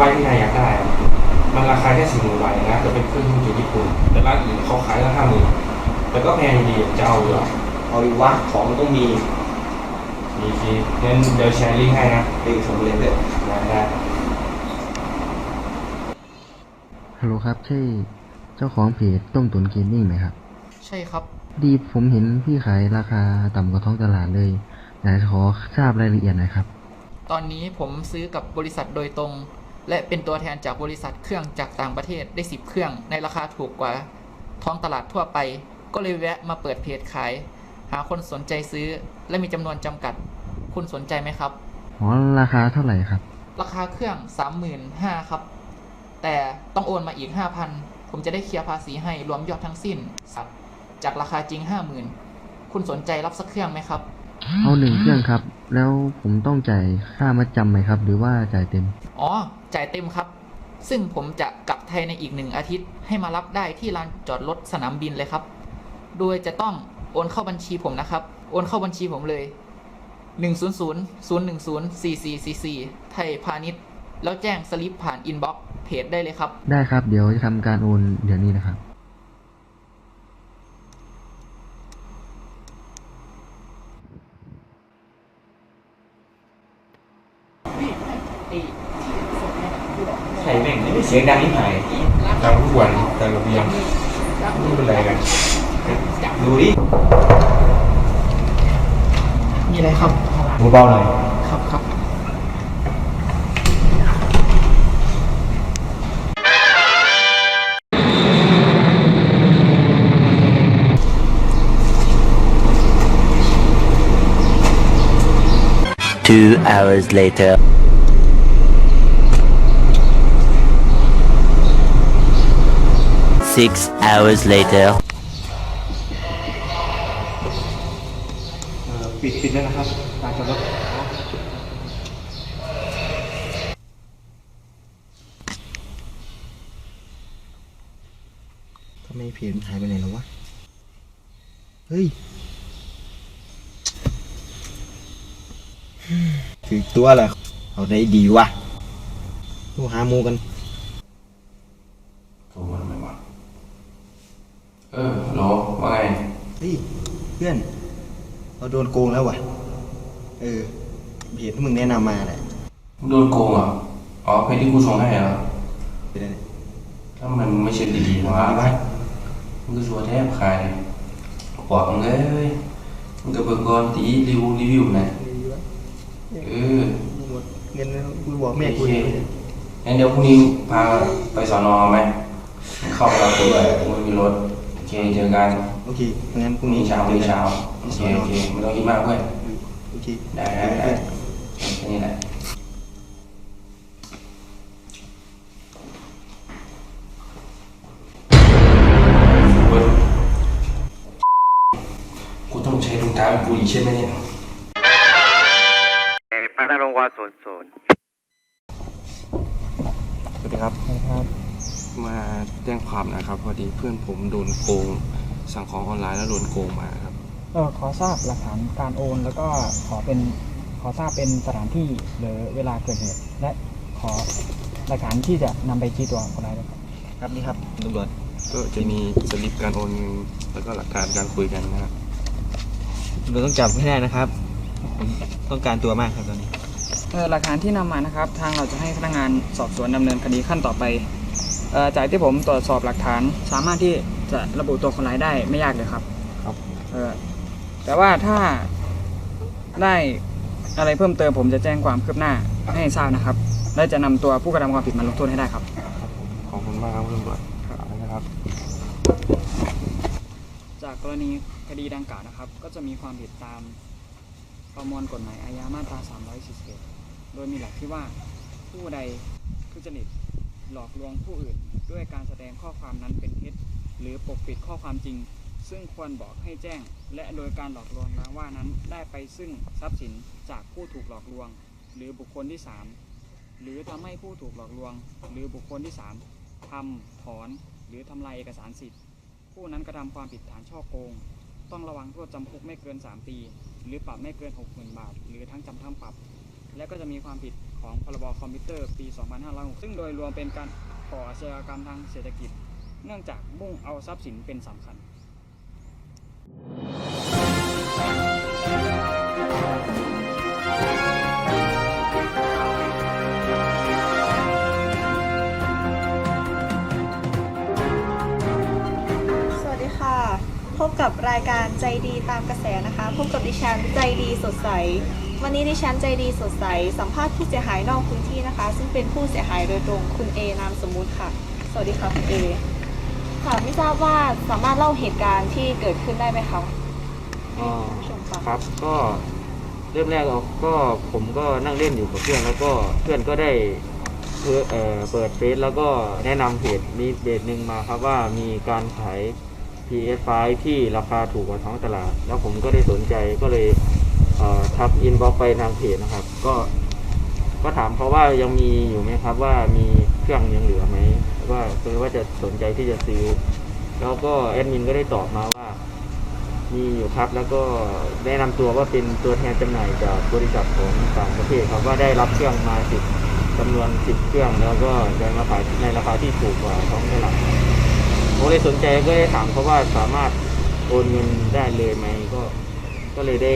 พีเอสไฟที่นายอยากได้อะมันราคาแค่สี่หมื่นบาทเองนะจะเป็นเครื่องมือจากญี่ปุ่น แต่ร้านอื่นเขาขายละห้าหมื่นแต่ก็แพงอยู่ดีจะเอาอยู่หรอเอาดีวะของมันต้องมีมีทีงั้นเดี๋ยวแชร์ลิงก์ให้นะไปส่งเรียนด้วยได้ได้ฮัลโหลครับ ใช่เจ้าของเพจต้มตุนเกมมิ่งไหมครับ ใช่ครับ ดีผมเห็นพี่ขายราคาต่ำกว่าท้องตลาดเลยอยากจะขอทราบรายละเอียดหน่อยครับ ตอนนี้ผมซื้อกับบริษัทโดยตรง และเป็นตัวแทนจากบริษัทเครื่องจากต่างประเทศได้ 10 เครื่อง ในราคาถูกกว่าท้องตลาดทั่วไป ก็เลยแวะมาเปิดเพจขาย หาคนสนใจซื้อ และมีจำนวนจำกัด คุณสนใจไหมครับ อ๋อราคาเท่าไหร่ครับ ราคาเครื่อง 35,000ครับ แต่ต้องโอนมาอีก 5,000 ผมจะได้เคลียร์ภาษีให้รวมยอดทั้งสิ้นสัตว์จากราคาจริง 50,000 คุณสนใจรับสักเครื่องไหมครับ เอาหนึ่งเครื่องครับ แล้วผมต้องจ่ายค่ามัดจำไหมครับ หรือว่าจ่ายเต็ม อ๋อ จ่ายเต็มครับ ซึ่งผมจะกลับไทยในอีกหนึ่งอาทิตย์ ให้มารับได้ที่ลานจอดรถสนามบินเลยครับ โดยจะต้องโอนเข้าบัญชีผมนะครับ โอนเข้าบัญชีผมเลย 1 0 0 0 1 0 4 4 4 4 ไทยพาณิชย์ แล้วแจ้งสลิปผ่านอินบ็อกซ์เพจได้เลยครับ ได้ครับ เดี๋ยวจะทำการโอนเดี๋ยวนี้นะครับ ใช่แม่งไม่เสียงดังนี่หาย ตามทุกวันตามระเบียงไม่เป็นไรกัน ดูดิ มีอะ ไรครับเบาๆหน่อยครับครับ Two hours later. Six hours later. ปิดปิดแล้วนะครับตามจอดรถทำไมเพจมันหายไปไหนแล้ววะ เฮ้ยถือตัวเหรอเอาได้ดีวะดูหาหมูกัน โทรมาทำไมวะเออฮัลโหลว่าไง เฮ้ย เพื่อน เราโดนโกงแล้ววะเออเพจที่มึงแนะนำมาแหละมึงโดนโกงเหรออ๋อเพลงที่กูส่งให้เหรอเป็นอะไรเนี่ยถ้ามันไม่ใช่ดีๆนะวะมึงก็ชัวร์แทบขายบอกมึงเลยมึงก็เบิ่งก่อนตีรีวิวรีวิวนะเออหมดเงินแล้วกูบอกแม่โอกูเคเลยงั้นเดี๋ยวพรุ่งนี้พาไปสอนอไหมเข้าไปรับตัวด้วยกูไม่มีรถโอเคเจอกันโอเคงั้นพพรุ่รุ่งงนี้นี้เช้าพรุ่งนี้เช้าโอเคโอเคไม่ต้องคิดมากเพื่อนโอเคได้ได้ได้แค่นี้แหละเว้ยกูต้องใช้รองเท้ากูอีกใช่ไหมเนี่ยพัฒนงวาศูนย์ศูนย์สวัสดีครับ มาแจ้งความนะครับ พอดีเพื่อนผมโดนโกง สั่งของออนไลน์แล้วโดนโกงมาครับเออขอทราบหลักฐานการโอน แล้วก็ขอเป็นขอทราบเป็นสถานที่หรือเวลาเกิดเหตุและขอหลักฐานที่จะนำไปชี้ตัวคนร้ายด้วยครับครับนี่ครับตำรวจก็จะมีสลิปการโอนเงินแล้วก็หลักฐานการคุยกันนะครับตำรวจต้องจับให้ได้นะครับผมต้องการตัวมากครับตอนนี้ เออหลักฐานที่นำมานะครับ ทางเราจะให้พนักงานสอบสวนดำเนินคดีขั้นต่อไปเอ่อจากที่ผมตรวจสอบหลักฐานสามารถที่ จะระบุตัวคนร้ายได้ไม่ยากเลยครับ ครับ เออแต่ว่าถ้าได้อะไรเพิ่มเติมผมจะแจ้งความคืบหน้าให้ทราบนะครับ และจะนำตัวผู้กระทำความผิดมาลงโทษให้ได้ครับ ขอบคุณมากครับคุณตำรวจนะครับ จากกรณีคดีดังกล่าวนะครับ ก็จะมีความผิดตามประมวลกฎหมายอาญามาตรา 341 โดยมีหลักที่ว่าผู้ใดทุจริตหลอกลวงผู้อื่น ด้วยการแสดงข้อความนั้นเป็นเท็จ หรือปกปิดข้อความจริง ซึ่งควรบอกให้แจ้ง และโดยการหลอกลวงแล้วว่านั้นได้ไปซึ่งทรัพย์สินจากผู้ถูกหลอกลวง หรือบุคคลที่ 3 หรือทำให้ผู้ถูกหลอกลวง หรือบุคคลที่ 3ทำถอนหรือทำลายเอกสารสิทธิ์ ผู้นั้นกระทำความผิดฐานช่อโกง ต้องระวังโทษจำคุกไม่เกิน 3 ปี หรือปรับไม่เกิน 60,000 บาท หรือทั้งจำทั้งปรับ และก็จะมีความผิดของพรบคอมพิวเตอร์ปี 2506ซึ่งโดยรวมเป็นการก่ออาชญากรรมทางเศรษฐกิจ เนื่องจากมุ่งเอาทรัพย์สินเป็นสำคัญสวัสดีค่ะพบกับรายการใจดีตามกระแสนะคะ พบกับดิฉันใจดีสดใส วันนี้ดิฉันใจดีสดใส สัมภาษณ์ผู้เสียหายนอกพื้นที่นะคะ ซึ่งเป็นผู้เสียหายโดยตรงคุณเอนามสมมุติค่ะ สวัสดีค่ะคุณเอ ค่ะไม่ทราบว่าสามารถเล่าเหตุการณ์ที่เกิดขึ้นได้ไหมคะอ๋อผู้ชมค่ะครับก็เริ่มแรกเราก็ผมก็นั่งเล่นอยู่กับเพื่อนแล้วก็เพื่อนก็ได้เพื่อเอ่อเปิดเฟซแล้วก็แนะนำเพจมีเพจหนึ่งมาครับว่ามีการขาย PS5 ที่ราคาถูกกว่าท้องตลาด แล้วผมก็ได้สนใจก็เลยเอ่อทักอินบ็อกไปทางเพจนะครับ ก็ก็ถามเขาว่ายังมีอยู่ไหมครับว่ามีเครื่องยังเหลือไหม ว่าคือว่าจะสนใจที่จะซื้อ แล้วก็แอดมินก็ได้ตอบมาว่า มีอยู่ครับ แล้วก็แนะนำตัวว่าเป็นตัวแทนจำหน่ายจากบริษัทของต่างประเทศครับว่าได้รับเครื่องมาสิบจำนวนสิบเครื่อง แล้วก็ได้มาขายในราคาที่ถูกกว่าท้องตลาดผมเลยสนใจก็ได้ถามเขาว่าสามารถโอนเงินได้เลยไหมก็ ก็เลยได้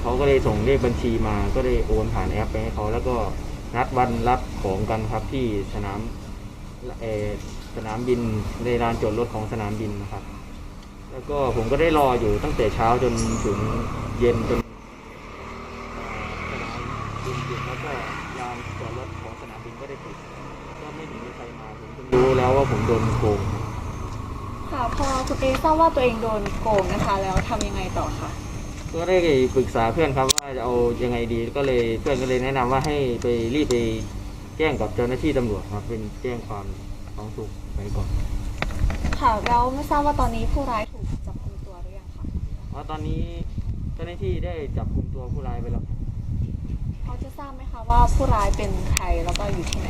เขาก็เลยส่งเลขบัญชีมา ก็ได้โอนผ่านแอปไปให้เขาแล้วก็นัดวันรับของกันครับที่สนาม เออสนามบินในลานจอดรถของสนามบินนะครับ แล้วก็ผมก็ได้รออยู่ตั้งแต่เช้าจนถึงเย็นจนเอ่อสนามบินปิดแล้วก็ยามจอดรถของสนามบินก็ได้ปิดก็ไม่เห็นมีใครมาผมเพิ่งรู้แล้วว่าผมโดนโกงค่ะพอคุณเอทราบว่าตัวเองโดนโกงนะคะ แล้วทำยังไงต่อคะก็ได้ปรึกษาเพื่อนครับว่าจะเอายังไงดีก็เลยเพื่อนก็เลยแนะนำว่าให้ไปรีบไป แจ้งกับเจ้าหน้าที่ตำรวจครับ เป็นแจ้งความร้องทุกข์ไปก่อนค่ะแล้วไม่ทราบว่าตอนนี้ผู้ร้ายถูกจับกุมตัวหรือยังคะเพราะตอนนี้เจ้าหน้าที่ได้จับกลุ่มตัวผู้ร้ายไปแล้วเขาจะทราบไหมคะว่าผู้ร้ายเป็นใครแล้วก็อยู่ที่ไหน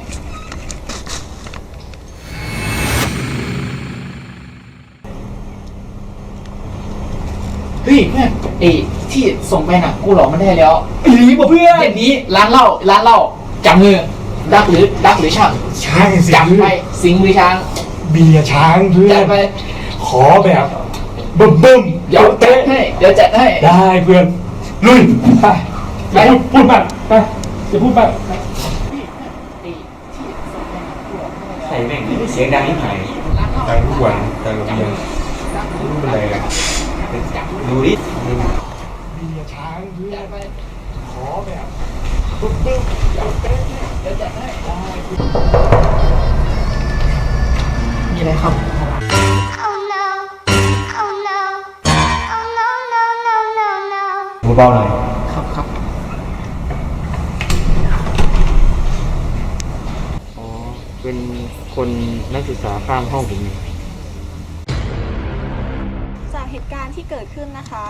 เฮ้ยเพื่อนไอ้ที่ส่งไปน่ะ กูหลอกมันได้แล้วอีหลีบ่เพื่อนเย็นนี้ร้านเหล้าร้านเหล้าจับมือ รักหรือรักหรือช่างช้างสิจับไปสิงหรือช้าง เบียร์ช้างเพื่อจัดนไป ขอแบบเบิ่มเบิ่มๆเดี๋ยวจัเตะดให้เดี๋ยวจัดให้ ได้เพื่อนลุยไปอย่าพูดพูดมากไปอย่าพูดมากใส่แม่งเสียงดังยิ่งหายดังทุกวันแต่ละเบียร์รู้เป็นไรอะดูดิเบียร์ช้างเพื่อนขอแบบมีอะไรครับ Oh no. Oh no. Oh no, no, no, no, no. เบาๆหน่อยครับครับอ๋อ เป็นคนนักศึกษาข้างห้องผมเองจากเหตุการณ์ที่เกิดขึ้นนะคะ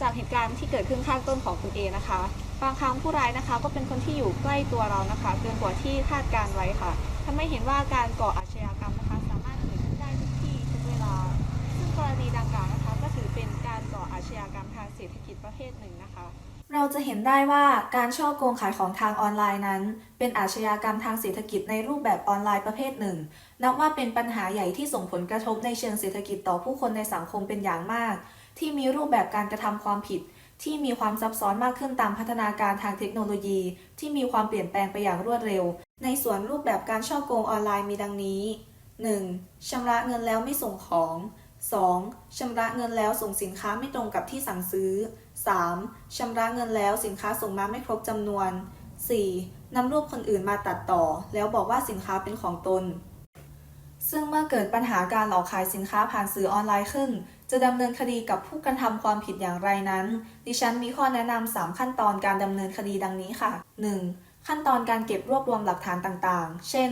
จากเหตุการณ์ที่เกิดขึ้นข้างต้นของคุณเอนะคะ บางครั้งผู้ร้ายนะคะ ก็เป็นคนที่อยู่ใกล้ตัวเรานะคะ เกินกว่าที่คาดการไว้ค่ะทำให้เห็นว่าการก่ออาชญากรรมนะคะ สามารถเกิดขึ้นได้ทุกที่ทุกเวลา ซึ่งกรณีดังกล่าวนะคะ ก็ถือเป็นการก่ออาชญากรรมทางเศรษฐกิจประเภทหนึ่งนะคะ เราจะเห็นได้ว่าการช่อโกงขายของทางออนไลน์นั้น เป็นอาชญากรรมทางเศรษฐกิจในรูปแบบออนไลน์ประเภทหนึ่ง นับว่าเป็นปัญหาใหญ่ที่ส่งผลกระทบในเชิงเศรษฐกิจต่อผู้คนในสังคมเป็นอย่างมากที่มีรูปแบบการกระทำความผิด ที่มีความซับซ้อนมากขึ้นตามพัฒนาการทางเทคโนโลยี ที่มีความเปลี่ยนแปลงไปอย่างรวดเร็ว ในส่วนรูปแบบการช่อโกงออนไลน์มีดังนี้ 1. ชำระเงินแล้วไม่ส่งของ 2. ชำระเงินแล้วส่งสินค้าไม่ตรงกับที่สั่งซื้อ 3. ชำระเงินแล้วสินค้าส่งมาไม่ครบจำนวน 4. นำรูปคนอื่นมาตัดต่อ แล้วบอกว่าสินค้าเป็นของตน ซึ่งเมื่อเกิดปัญหาการหลอกขายสินค้าผ่านสื่อออนไลน์ขึ้น จะดำเนินคดีกับผู้กระทำความผิดอย่างไรนั้น ดิฉันมีข้อแนะนำ3ขั้นตอนการดำเนินคดีดังนี้ค่ะ 1. ขั้นตอนการเก็บรวบรวมหลักฐานต่างๆ เช่น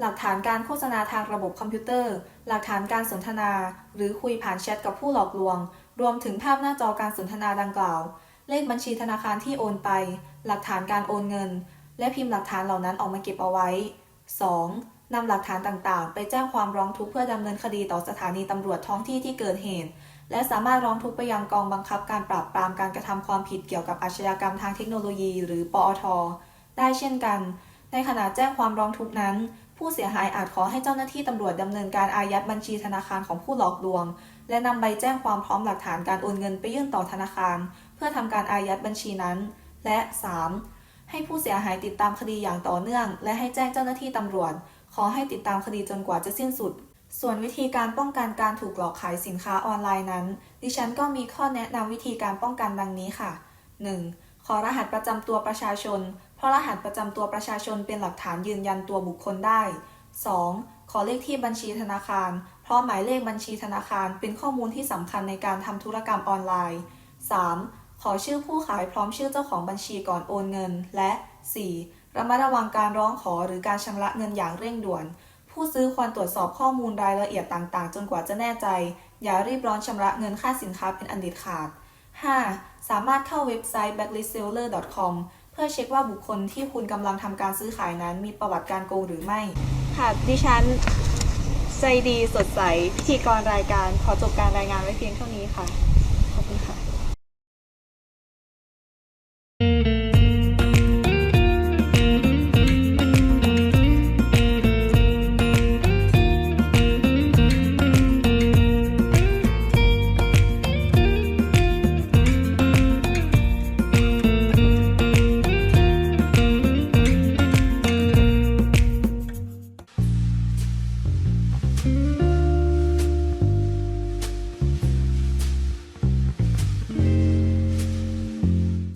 หลักฐานการโฆษณาทางระบบคอมพิวเตอร์ หลักฐานการสนทนา หรือคุยผ่านแชทกับผู้หลอกลวง รวมถึงภาพหน้าจอการสนทนาดังกล่าว เลขบัญชีธนาคารที่โอนไป หลักฐานการโอนเงิน และพิมพ์หลักฐานเหล่านั้นออกมาเก็บเอาไว้ 2. นำหลักฐานต่างๆ ไปแจ้งความร้องทุกข์เพื่อดำเนินคดีต่อสถานีตำรวจท้องที่ที่เกิดเหตุ และสามารถร้องทุกข์ไปยังกองบังคับการปราบปรามการกระทำความผิดเกี่ยวกับอาชญากรรมทางเทคโนโลยี หรือปอท ได้เช่นกัน ในขณะแจ้งความร้องทุกข์นั้น ผู้เสียหายอาจขอให้เจ้าหน้าที่ตำรวจดำเนินการอายัดบัญชีธนาคารของผู้หลอกลวง และนำใบแจ้งความพร้อมหลักฐานการโอนเงินไปยื่นต่อธนาคาร เพื่อทำการอายัดบัญชีนั้น และ 3. ให้ผู้เสียหายติดตามคดีอย่างต่อเนื่อง และให้แจ้งเจ้าหน้าที่ตำรวจ ขอให้ติดตามคดีจนกว่าจะสิ้นสุด ส่วนวิธีการป้องกันการถูกหลอกขายสินค้าออนไลน์นั้น ดิฉันก็มีข้อแนะนำวิธีการป้องกันดังนี้ค่ะ 1. ขอรหัสประจำตัวประชาชน เพราะรหัสประจำตัวประชาชนเป็นหลักฐานยืนยันตัวบุคคลได้ 2. ขอเลขที่บัญชีธนาคาร เพราะหมายเลขบัญชีธนาคารเป็นข้อมูลที่สำคัญในการทำธุรกรรมออนไลน์ 3. ขอชื่อผู้ขายพร้อมชื่อเจ้าของบัญชีก่อนโอนเงิน และ 4. ระมัดระวังการร้องขอหรือการชำระเงินอย่างเร่งด่วน ผู้ซื้อควรตรวจสอบข้อมูลรายละเอียดต่างๆ จนกว่าจะแน่ใจ อย่ารีบร้อนชำระเงินค่าสินค้าเป็นอันเด็ดขาด 5. สามารถเข้าเว็บไซต์ blacklistseller.com เพื่อเช็คว่าบุคคลที่คุณกำลังทำการซื้อขายนั้นมีประวัติการโกงหรือไม่ ค่ะ ดิฉัน ใจดีสดใส พิธีกรรายการขอจบการรายงานไว้เพียงเท่านี้ค่ะ